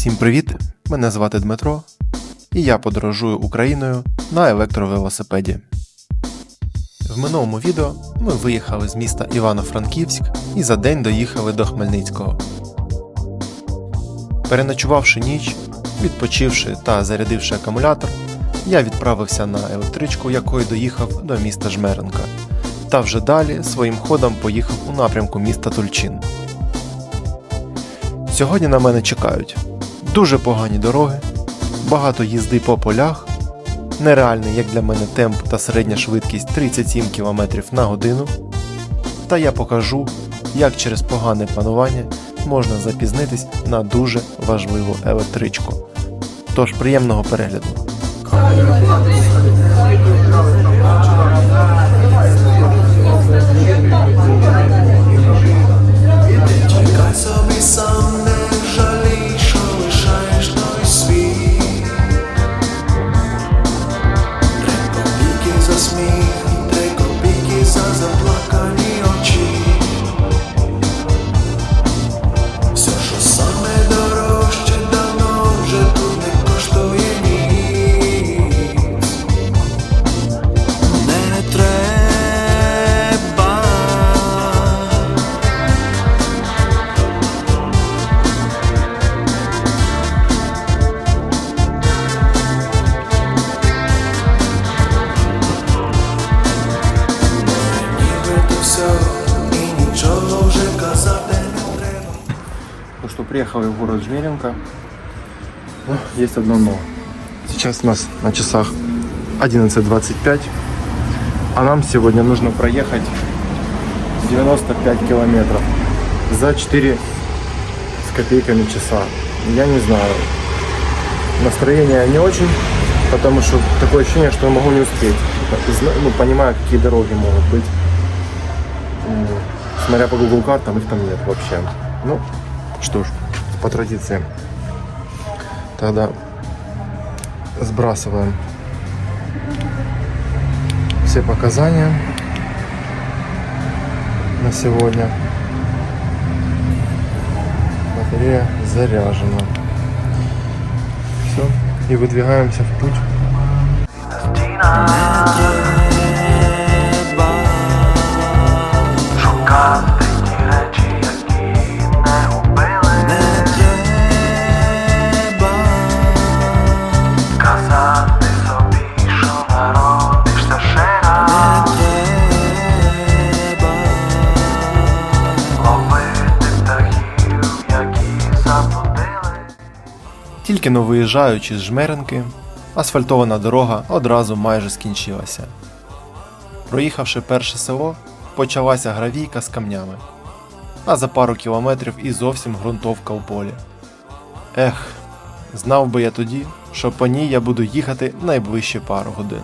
Всім привіт! Мене звати Дмитро, і я подорожую Україною на електровелосипеді. В минулому відео ми виїхали з міста Івано-Франківськ і за день доїхали до Хмельницького. Переночувавши ніч, відпочивши та зарядивши акумулятор, я відправився на електричку, якою доїхав до міста Жмеренка, та вже далі своїм ходом поїхав у напрямку міста Тульчин. Сьогодні на мене чекають дуже погані дороги, багато їзди по полях, нереальний, як для мене, темп та середня швидкість 37 км на годину. Та я покажу, як через погане панування можна запізнитись на дуже важливу електричку. Тож приємного перегляду. Приехали в город Жмеренко. Ну, есть одно но. Сейчас у нас на часах 11.25, а нам сегодня нужно проехать 95 километров за 4 с копейками часа. Я не знаю. Настроение не очень, потому что такое ощущение, что я могу не успеть. Ну, понимаю, какие дороги могут быть. Смотря по Google картам, их там нет вообще. Ну, что ж, по традиции. Тогда сбрасываем все показания на сегодня. Батарея заряжена. Все. И выдвигаемся в путь. Тільки но виїжджаючи з Жмеренки, асфальтована дорога одразу майже скінчилася. Проїхавши перше село, почалася гравійка з камнями, а за пару кілометрів і зовсім ґрунтовка у полі. Ех, знав би я тоді, що по ній я буду їхати найближчі пару годин.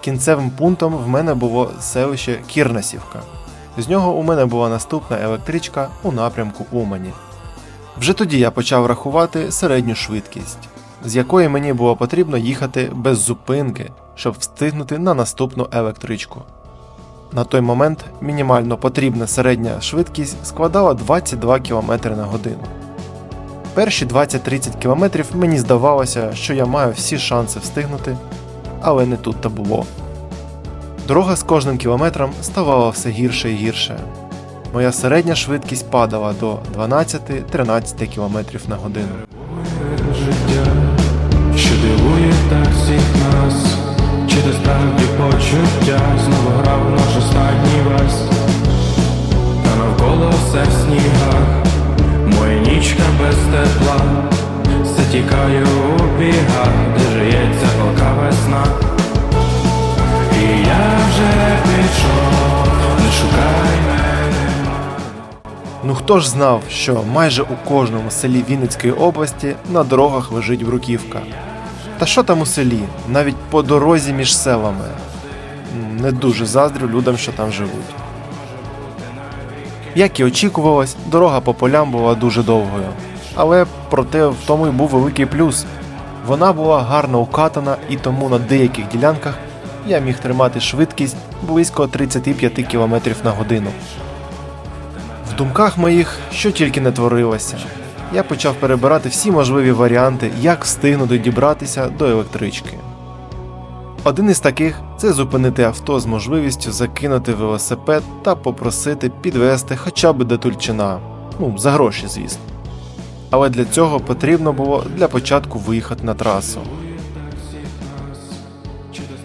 Кінцевим пунктом в мене було селище Кірнасівка. З нього у мене була наступна електричка у напрямку Умані. Вже тоді я почав рахувати середню швидкість, з якої мені було потрібно їхати без зупинки, щоб встигнути на наступну електричку. На той момент мінімально потрібна середня швидкість складала 22 км на годину. Перші 20-30 км мені здавалося, що я маю всі шанси встигнути, але не тут то було. Дорога з кожним кілометром ставала все гірше і гірше. Моя середня швидкість падала до 12-13 км на годину. життя, що дивує так всіх нас, чи ти справді почуття? Знову грав наш останній вальс, та навколо все в снігах, моя нічка без тепла, все тікає у бігах, де жиється палка весна. Хто ж знав, що майже у кожному селі Вінницької області на дорогах лежить бруківка. Та що там у селі, навіть по дорозі між селами. Не дуже заздрю людям, що там живуть. Як і очікувалось, дорога по полям була дуже довгою. Але проте в тому й був великий плюс. Вона була гарно укатана і тому на деяких ділянках я міг тримати швидкість близько 35 км на годину. В думках моїх що тільки не творилося. я почав перебирати всі можливі варіанти, як встигнути дібратися до електрички. Один із таких це зупинити авто з можливістю закинути велосипед та попросити підвести хоча б до Тульчина. Ну, за гроші, звісно. Але для цього потрібно було для початку виїхати на трасу.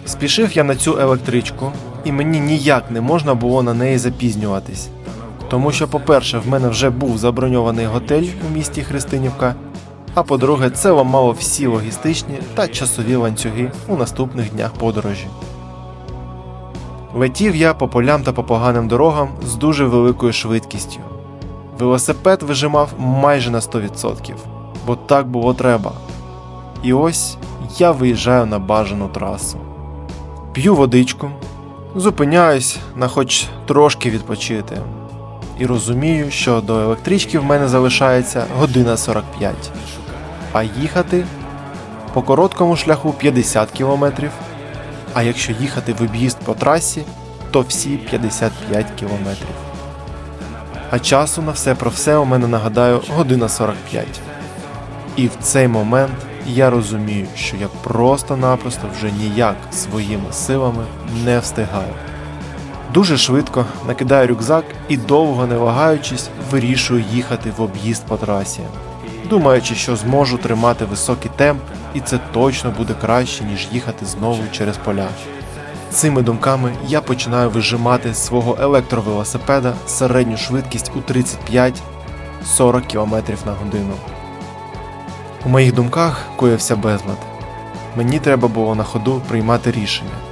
Спішив я на цю електричку, і мені ніяк не можна було на неї запізнюватись. Тому що, по-перше, в мене вже був заброньований готель у місті Христинівка, а по-друге, це ламало всі логістичні та часові ланцюги у наступних днях подорожі. Летів я по полям та по поганим дорогам з дуже великою швидкістю. Велосипед вижимав майже на 100%, бо так було треба. І ось я виїжджаю на бажану трасу. П'ю водичку, зупиняюсь на хоч трошки відпочити. І розумію, що до електрички в мене залишається година 45, а їхати по короткому шляху 50 км, а якщо їхати в об'їзд по трасі, то всі 55 км. А часу на все про все у мене нагадаю година 45. І в цей момент я розумію, що я просто-напросто вже ніяк своїми силами не встигаю. Дуже швидко накидаю рюкзак і довго не вагаючись вирішую їхати в об'їзд по трасі, думаючи, що зможу тримати високий темп, і це точно буде краще, ніж їхати знову через поля. Цими думками я починаю вижимати з свого електровелосипеда середню швидкість у 35-40 км на годину. У моїх думках коївся безлад. Мені треба було на ходу приймати рішення.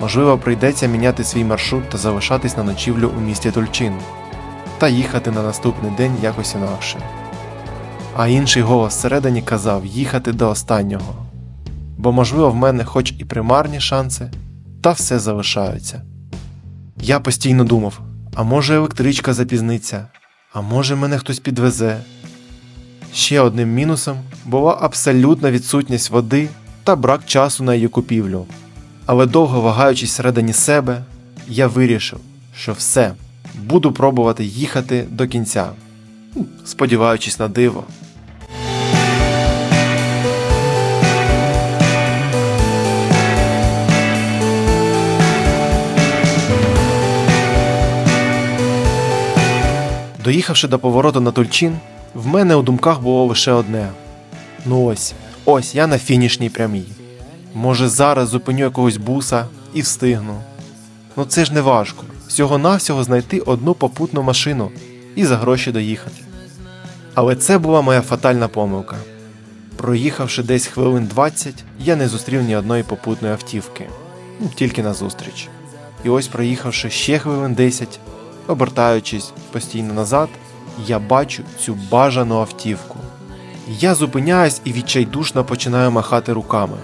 Можливо, прийдеться міняти свій маршрут та залишатись на ночівлю у місті Тульчин та їхати на наступний день якось інакше. А інший голос всередині казав їхати до останнього, бо, можливо, в мене хоч і примарні шанси, та все залишаються. Я постійно думав: а може електричка запізниться, а може мене хтось підвезе. Ще одним мінусом була абсолютна відсутність води та брак часу на її купівлю. Але довго вагаючись всередині себе, я вирішив, що все, буду пробувати їхати до кінця, сподіваючись на диво. Доїхавши до повороту на Тульчин, в мене у думках було лише одне: ну ось, ось я на фінішній прямій. Може, зараз зупиню якогось буса і встигну. Ну це ж не важко. Всього-навсього знайти одну попутну машину і за гроші доїхати. Але це була моя фатальна помилка. Проїхавши десь хвилин 20, я не зустрів ні одної попутної автівки, ну, тільки на зустріч. І ось, проїхавши ще хвилин 10, обертаючись постійно назад, я бачу цю бажану автівку. Я зупиняюсь і відчайдушно починаю махати руками.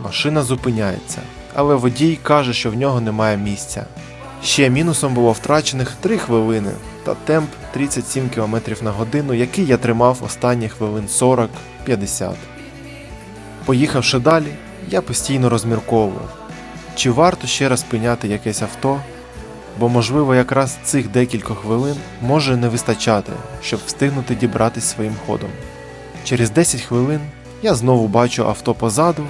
Машина зупиняється, але водій каже, що в нього немає місця. Ще мінусом було втрачених 3 хвилини та темп 37 км на годину, який я тримав останні хвилин 40-50. Поїхавши далі, я постійно розмірковував, чи варто ще раз пиняти якесь авто, бо, можливо, якраз цих декілька хвилин може не вистачати, щоб встигнути дібратись своїм ходом. Через 10 хвилин я знову бачу авто позаду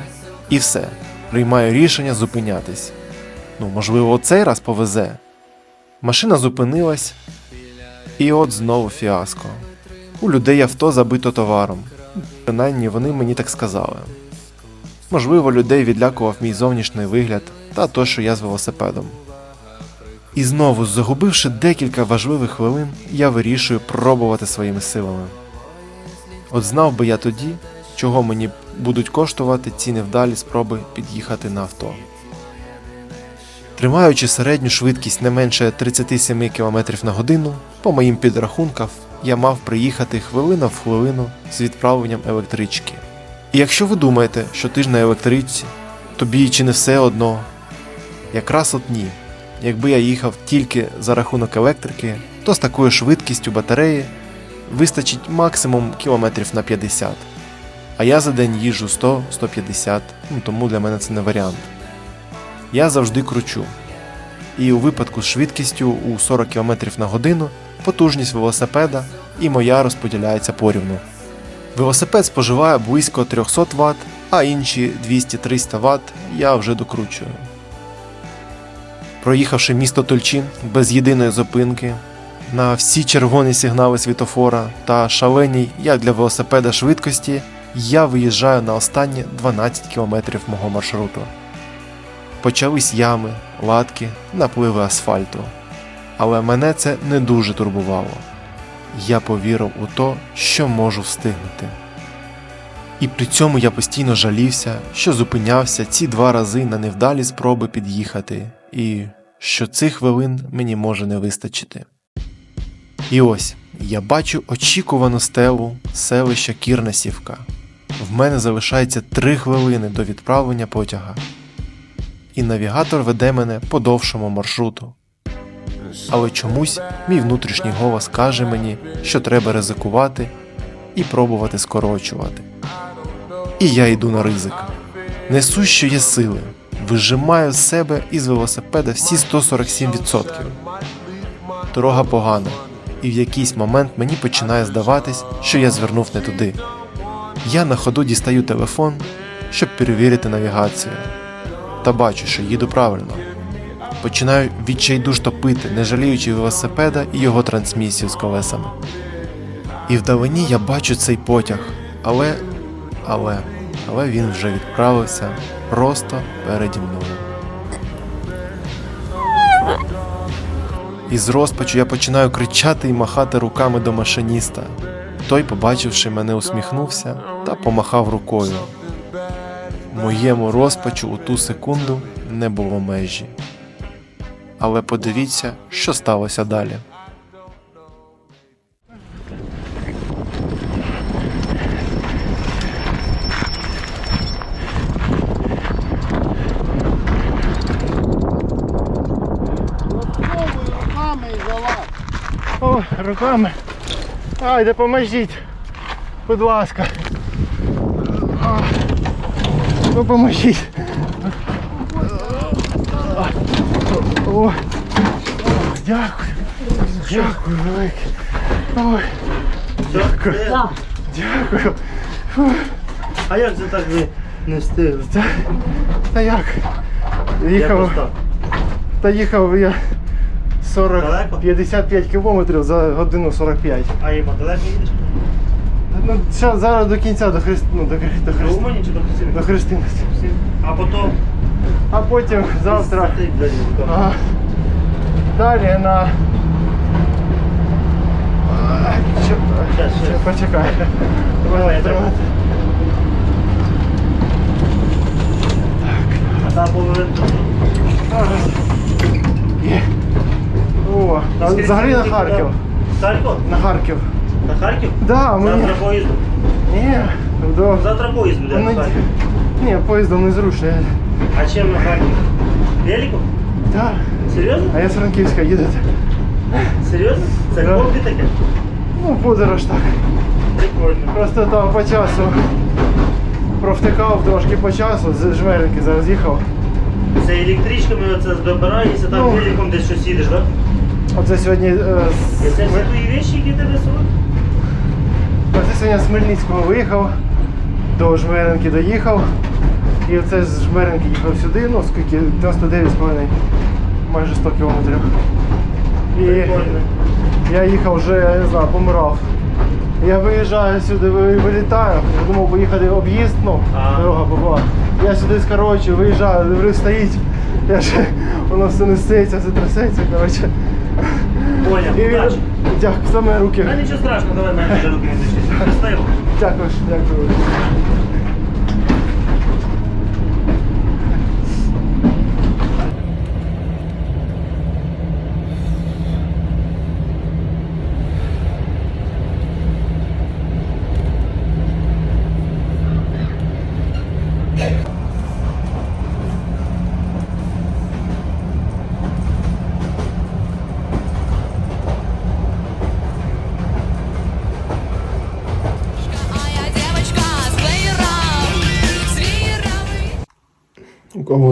і все, приймаю рішення зупинятись. Ну, можливо, цей раз повезе. Машина зупинилась, і от знову фіаско. У людей авто забито товаром. Принаймні вони мені так сказали. Можливо, людей відлякував мій зовнішній вигляд та то, що я з велосипедом. І знову, загубивши декілька важливих хвилин, я вирішую пробувати своїми силами. От знав би я тоді, чого мені будуть коштувати ці невдалі спроби під'їхати на авто. Тримаючи середню швидкість не менше 37 км на годину, по моїм підрахункам, я мав приїхати хвилина в хвилину з відправленням електрички. І якщо ви думаєте, що ти ж на електричці, тобі чи не все одно, якраз от ні. Якби я їхав тільки за рахунок електрики, то з такою швидкістю батареї вистачить максимум кілометрів на 50. А я за день їжджу 100-150, ну тому для мене це не варіант. Я завжди кручу. І у випадку з швидкістю у 40 км на годину потужність велосипеда і моя розподіляється порівну. Велосипед споживає близько 300 Вт, а інші 200-300 Вт я вже докручую. Проїхавши місто Тульчин без єдиної зупинки, на всі червоні сигнали світофора та шаленій, як для велосипеда швидкості, я виїжджаю на останні 12 кілометрів мого маршруту. Почались ями, латки, напливи асфальту. Але мене це не дуже турбувало. Я повірив у то, що можу встигнути. І при цьому я постійно жалівся, що зупинявся ці два рази на невдалі спроби під'їхати, і що цих хвилин мені може не вистачити. І ось я бачу очікувану стелу селища Кірнесівка. В мене залишається три хвилини до відправлення потяга. І навігатор веде мене по довшому маршруту. Але чомусь мій внутрішній голос каже мені, що треба ризикувати і пробувати скорочувати. І я йду на ризик. Несу, що є сили, вижимаю з себе із велосипеда всі 147%. Дорога погана, і в якийсь момент мені починає здаватись, що я звернув не туди. Я на ходу дістаю телефон, щоб перевірити навігацію. Та бачу, що їду правильно. Починаю відчайдуж топити, не жаліючи велосипеда і його трансмісію з колесами. І вдалині я бачу цей потяг, але. але. але він вже відправився просто переді мною. Із розпачу я починаю кричати і махати руками до машиніста. Той, побачивши мене, усміхнувся та помахав рукою. Моєму розпачу у ту секунду не було межі. Але подивіться, що сталося далі. О, руками. Ай, допоможіть. Будь ласка. Допоможіть. О, дякую. Дякую велике. Ой, дякую. Дякую. А як це так ви не встигли? Та, та? Як Їхав. Та їхав я 40, Далеко? 55 кілометрів за годину 45. А їм далеко їдеш? Ну, ще зараз до кінця до Христ... ну, до, Хри- до, До Христ... Умані чи до Христини? до Христинності. А потім А потім завтра Ти, блядь, далі на. А. Щас, щас. Почекай. Давай, я Тримати. А та половинка. Є. О, а Скільки взагалі на? Харків. Харків? На Харків. На Харків? Да, мені. Завтра поїздом. Ні, до... Завтра поїзд буде Ну, на Харків. Ні, поїздом незручно. А чим на Харків? Великом? Да. Серйозно? А я з Франківська їдете. Серйозно? Це Да. хобі таке? Ну, подорож так. Прикольно. Просто там по часу провтикав трошки по часу, з жмеренки зараз їхав. Це електричками оце добираєшся, там Ну. великом десь щось їдеш, так? Оце сьогодні е, з... це всі твої речі, які тебе собою? Оце сьогодні з Хмельницького виїхав, до Жмеренки доїхав. І оце з Жмеренки їхав сюди, ну скільки 99,5, майже 100 кілометрів. І Прикольно. я їхав вже, я не знаю, помирав. Я виїжджаю сюди, вилітаю. Я думав поїхати об'їзд, ну, А. дорога була. Я сюди скорочу, виїжджаю, дивлюсь, стоїть. Я ще, воно все несеться, все трясеться, коротше. Поняв, І удачі. дякую, саме руки. Та нічого страшного, давай мене руки не дишись. Дякую, дякую.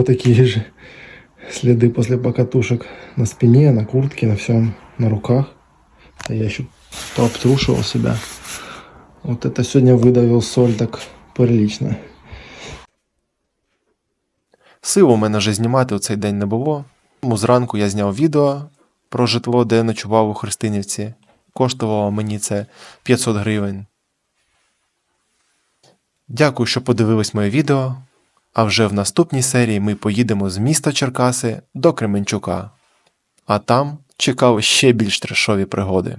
У кого такие же следы после покатушек на спине, на куртке, на всем, на руках. А я еще пообтрушивал себя. Вот это сегодня выдавил соль так прилично. Сил у мене вже знімати у цей день не було. Тому зранку я зняв відео про житло, де ночував у Христинівці. Коштувало мені це 500 гривень. Дякую, що подивились моє відео. А вже в наступній серії ми поїдемо з міста Черкаси до Кременчука. А там чекали ще більш трешові пригоди.